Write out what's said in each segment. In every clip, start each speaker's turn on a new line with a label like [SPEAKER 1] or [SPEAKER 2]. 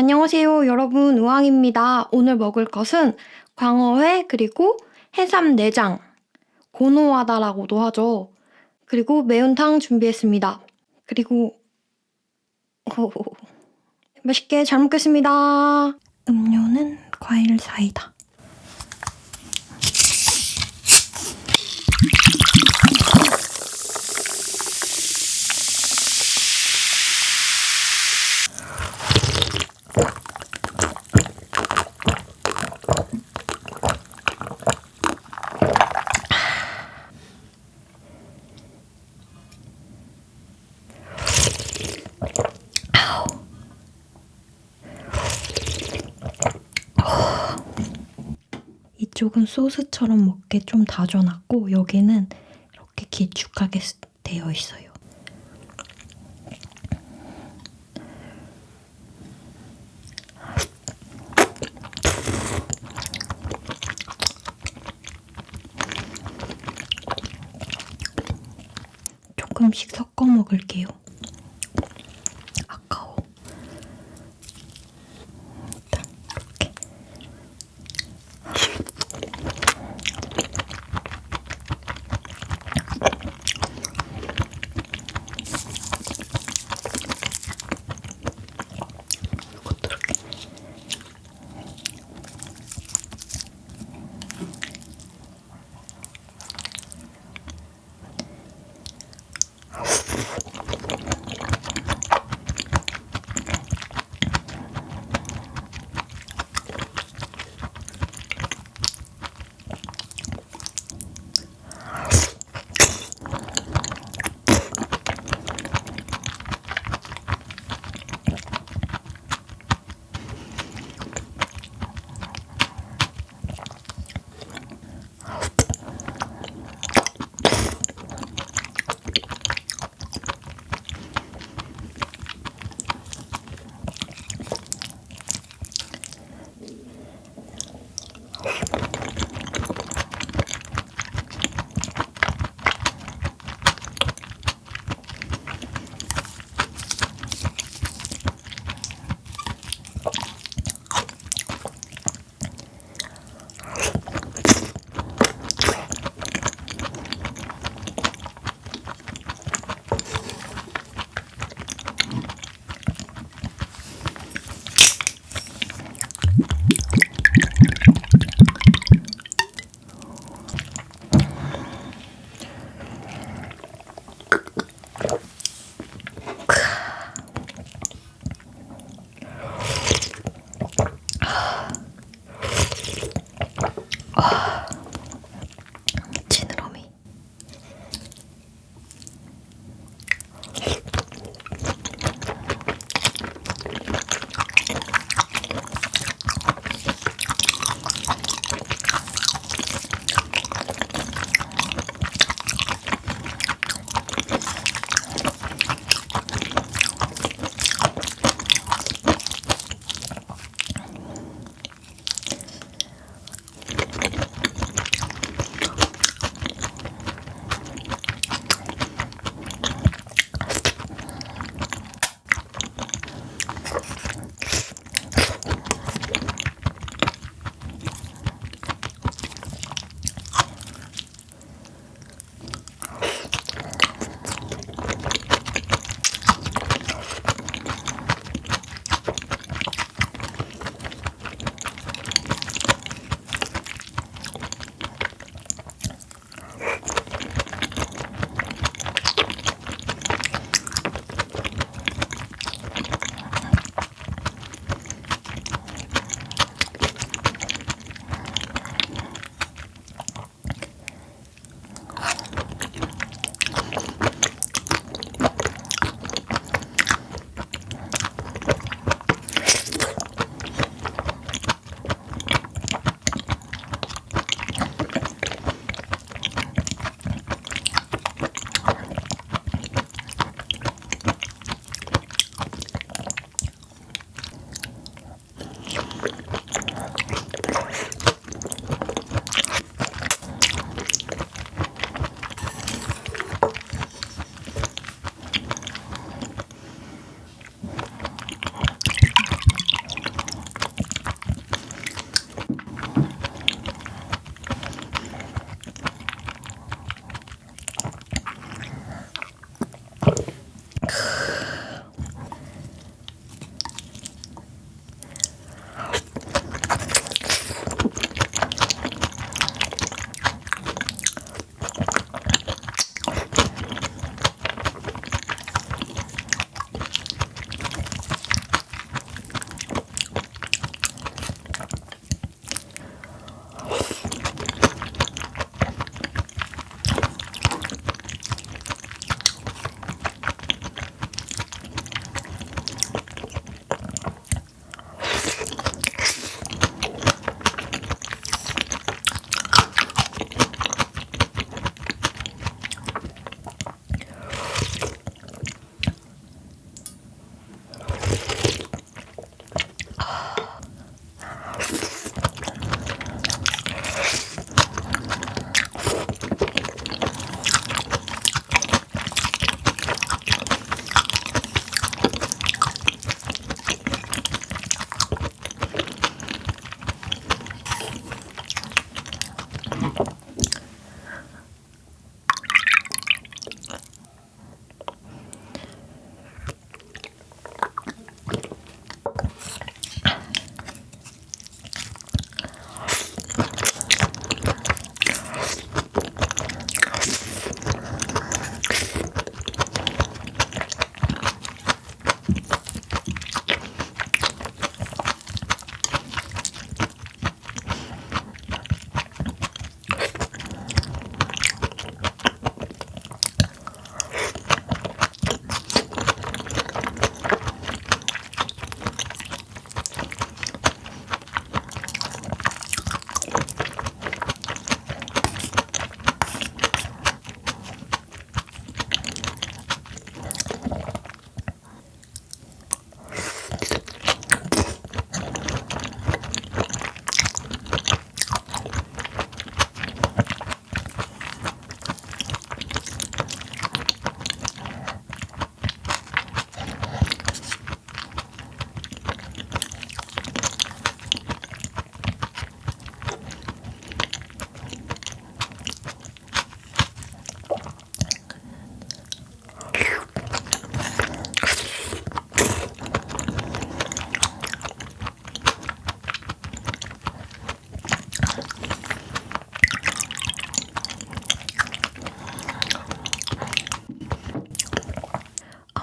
[SPEAKER 1] 안녕하세요, 여러분. 우왕입니다. 오늘 먹을 것은 광어회 그리고 해삼 내장, 고노하다라고도 하죠. 그리고 매운탕 준비했습니다. 그리고 호호호. 맛있게 잘 먹겠습니다. 음료는 과일 사이다. 이쪽은 소스처럼 먹게 좀 다져놨고 여기는 이렇게 길쭉하게 쓰- 되어 있어요. 조금씩 섞어 먹을게요.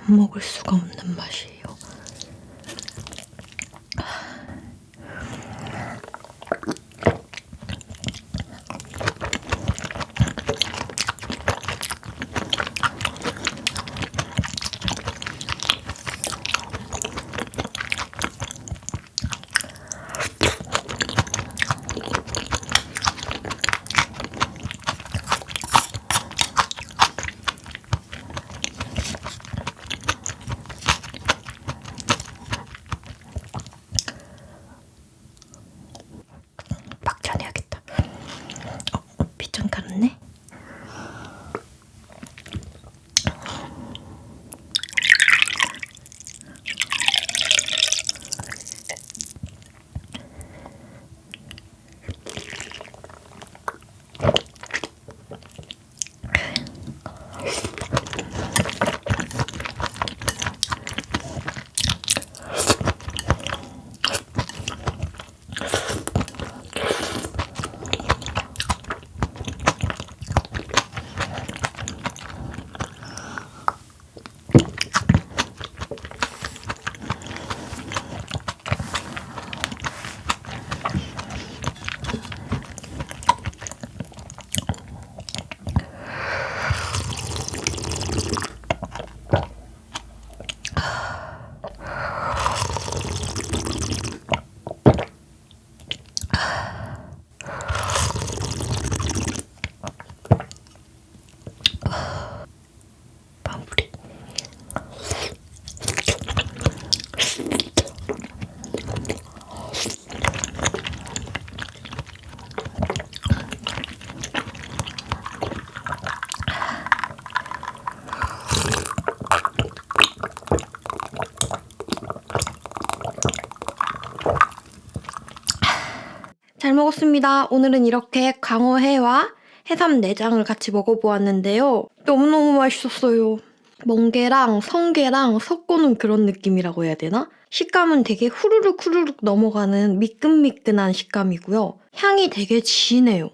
[SPEAKER 1] 안 먹을 수가 없는 맛이 먹었습니다. 오늘은 이렇게 광어회와 해삼 내장을 같이 먹어보았는데요. 너무너무 맛있었어요. 멍게랑 성게랑 섞어놓은 그런 느낌이라고 해야 되나? 식감은 되게 후루룩 후루룩 넘어가는 미끈미끈한 식감이고요. 향이 되게 진해요.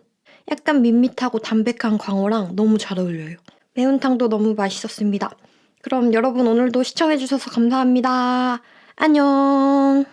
[SPEAKER 1] 약간 밋밋하고 담백한 광어랑 너무 잘 어울려요. 매운탕도 너무 맛있었습니다. 그럼 여러분 오늘도 시청해주셔서 감사합니다. 안녕.